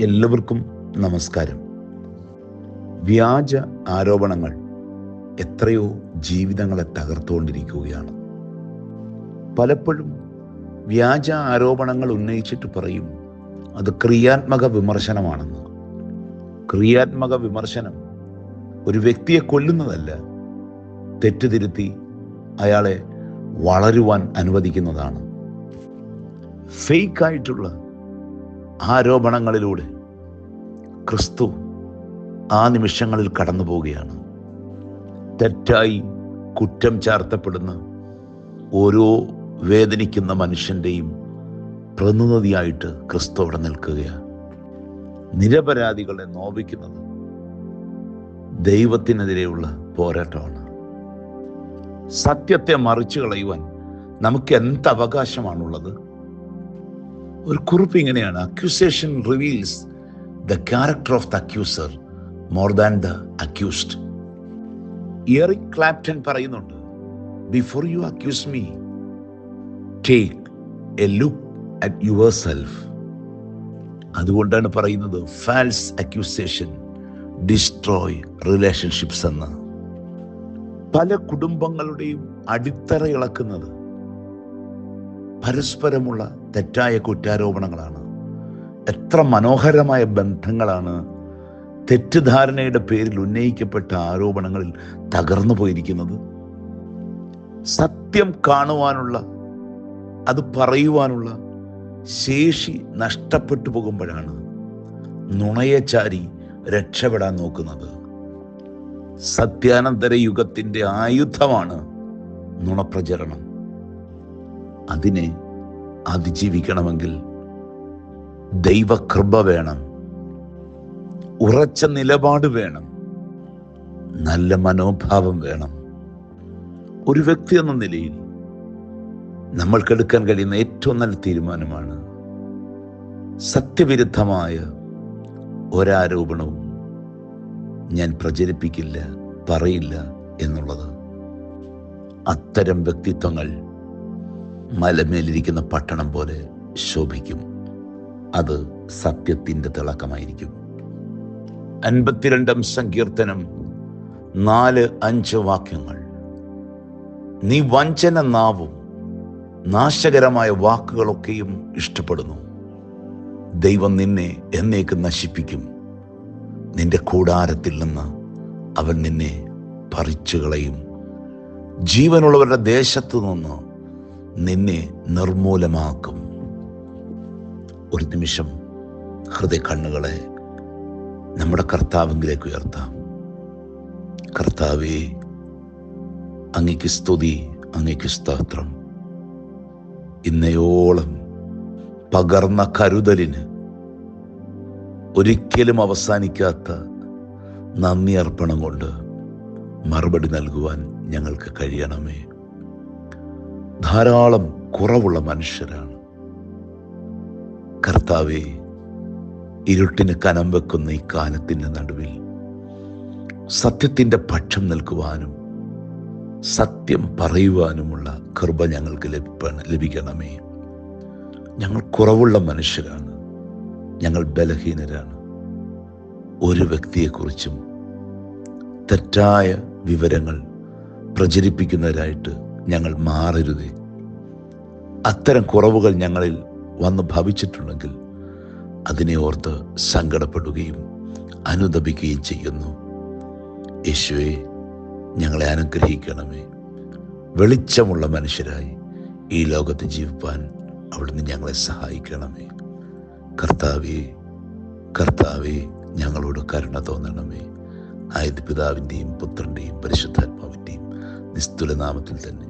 എല്ലാവർക്കും നമസ്കാരം. വ്യാജ ആരോപണങ്ങൾ എത്രയോ ജീവിതങ്ങളെ തകർത്തുകൊണ്ടിരിക്കുകയാണ്. പലപ്പോഴും വ്യാജ ആരോപണങ്ങൾ ഉന്നയിച്ചിട്ട് പറയും അത് ക്രിയാത്മക വിമർശനമാണെന്ന്. ക്രിയാത്മക വിമർശനം ഒരു വ്യക്തിയെ കൊല്ലുന്നതല്ല തെറ്റുതിരുത്തി അയാളെ വളരുവാൻ അനുവദിക്കുന്നതാണ്. ഫേക്കായിട്ടുള്ള ആരോപണങ്ങളിലൂടെ ക്രിസ്തു ആ നിമിഷങ്ങളിൽ കടന്നു പോവുകയാണ്. തെറ്റായി കുറ്റം ചാർത്തപ്പെടുന്ന ഓരോ വേദനിക്കുന്ന മനുഷ്യന്റെയും പ്രതിനിധിയായിട്ട് ക്രിസ്തു അവിടെ നിൽക്കുകയാണ്. നിരപരാധികളെ നോവിക്കുന്നത് ദൈവത്തിനെതിരെയുള്ള പോരാട്ടമാണ്. സത്യത്തെ മറിച്ചു കളയുവാൻ നമുക്ക് എന്ത് അവകാശമാണുള്ളത്? ഒരു കുറിപ്പ് ഇങ്ങനെയാണ്. Accusation reveals the character of the accuser more than the accused Eric Clapton പറയുന്നുണ്ട് before you accuse me take a look at yourself അതുകൊണ്ടാണ് പറയുന്നത് ഫാൽസ് അക്യൂസേഷൻ ഡിസ്ട്രോയ് റിലേഷൻഷിപ്സ് എന്ന്. പല കുടുംബങ്ങളുടെയും അടിത്തറ ഇളക്കുന്നത് പരസ്പരമുള്ള തെറ്റായ കുറ്റാരോപണങ്ങളാണ്. എത്ര മനോഹരമായ ബന്ധങ്ങളാണ്. തെറ്റിദ്ധാരണയുടെ പേരിൽ ഉന്നയിക്കപ്പെട്ട ആരോപണങ്ങളിൽ തകർന്നു പോയിരിക്കുന്നത്. സത്യം കാണുവാനുള്ള അത് പറയുവാനുള്ള ശേഷി നഷ്ടപ്പെട്ടു പോകുമ്പോഴാണ് നുണയെ ചാരി രക്ഷപ്പെടാൻ നോക്കുന്നത്. സത്യാനന്തര യുഗത്തിന്റെ ആയുധമാണ് നുണപ്രചരണം. അതിനെ അതിജീവിക്കണമെങ്കിൽ ദൈവകൃപ വേണം. ഉറച്ച നിലപാട് വേണം. നല്ല മനോഭാവം വേണം. ഒരു വ്യക്തി എന്ന നിലയിൽ നമ്മൾക്കെടുക്കാൻ കഴിയുന്ന ഏറ്റവും നല്ല തീരുമാനമാണ് സത്യവിരുദ്ധമായ ഒരാരോപണവും ഞാൻ പ്രചരിപ്പിക്കില്ല പറയില്ല എന്നുള്ളത്. അത്തരം വ്യക്തിത്വങ്ങൾ മലമേലിരിക്കുന്ന പട്ടണം പോലെ ശോഭിക്കും. അത് സത്യത്തിന്റെ തിളക്കമായിരിക്കും. അൻപത്തിരണ്ടാം സങ്കീർത്തനം നാല് അഞ്ച് വാക്യങ്ങൾ. നീ വഞ്ചന നാവും നാശകരമായ വാക്കുകളൊക്കെയും ഇഷ്ടപ്പെടുന്നു. ദൈവം നിന്നെ എന്നേക്ക് നശിപ്പിക്കും. നിന്റെ കൂടാരത്തിൽ നിന്ന് അവൻ നിന്നെ പറിച്ചു കളയും ജീവനുള്ളവരുടെ ദേശത്തു നിന്ന് നിന്നെ നിർമൂലമാക്കും. ഒരു നിമിഷം ഹൃദയ കണ്ണുകളെ നമ്മുടെ കർത്താവിലേക്ക് ഉയർത്താം. കർത്താവേ അങ്ങയ്ക്ക് സ്തുതി അങ്ങയ്ക്ക് സ്തോത്രം. ഇന്നയോളം പകർന്ന കരുതലിന് ഒരിക്കലും അവസാനിക്കാത്ത നന്ദി അർപ്പണം കൊണ്ട് മറുപടി നൽകുവാൻ ഞങ്ങൾക്ക് കഴിയണമേ. ധാരാളം കുറവുള്ള മനുഷ്യരാണ്. കർത്താവെ ഇരുട്ടിന് കനം വെക്കുന്ന ഈ കാലത്തിന്റെ നടുവിൽ സത്യത്തിന്റെ പക്ഷം നിൽക്കുവാനും സത്യം പറയുവാനുമുള്ള കൃപ ഞങ്ങൾക്ക് ലഭിക്കണമേ. ഞങ്ങൾ കുറവുള്ള മനുഷ്യരാണ്. ഞങ്ങൾ ബലഹീനരാണ്. ഒരു വ്യക്തിയെക്കുറിച്ചും തെറ്റായ വിവരങ്ങൾ പ്രചരിപ്പിക്കുന്നവരായിട്ട് ഞങ്ങൾ മാറരുതേ. അത്തരം കുറവുകൾ ഞങ്ങളിൽ വന്ന് ഭവിച്ചിട്ടുണ്ടെങ്കിൽ അതിനെ ഓർത്ത് സങ്കടപ്പെടുകയും അനുദപിക്കുകയും ചെയ്യുന്നു. യേശുവെ ഞങ്ങളെ അനുഗ്രഹിക്കണമേ. വെളിച്ചമുള്ള മനുഷ്യരായി ഈ ലോകത്ത് ജീവിപ്പാൻ അവിടുന്ന് ഞങ്ങളെ സഹായിക്കണമേ. കർത്താവേ കർത്താവേ ഞങ്ങളോട് കരുണ തോന്നണമേ. ആയത് പിതാവിന്റെയും പുത്രന്റെയും പരിശുദ്ധാത്മാവിന്റെയും നിസ്തുല നാമത്തിൽ തന്നെ.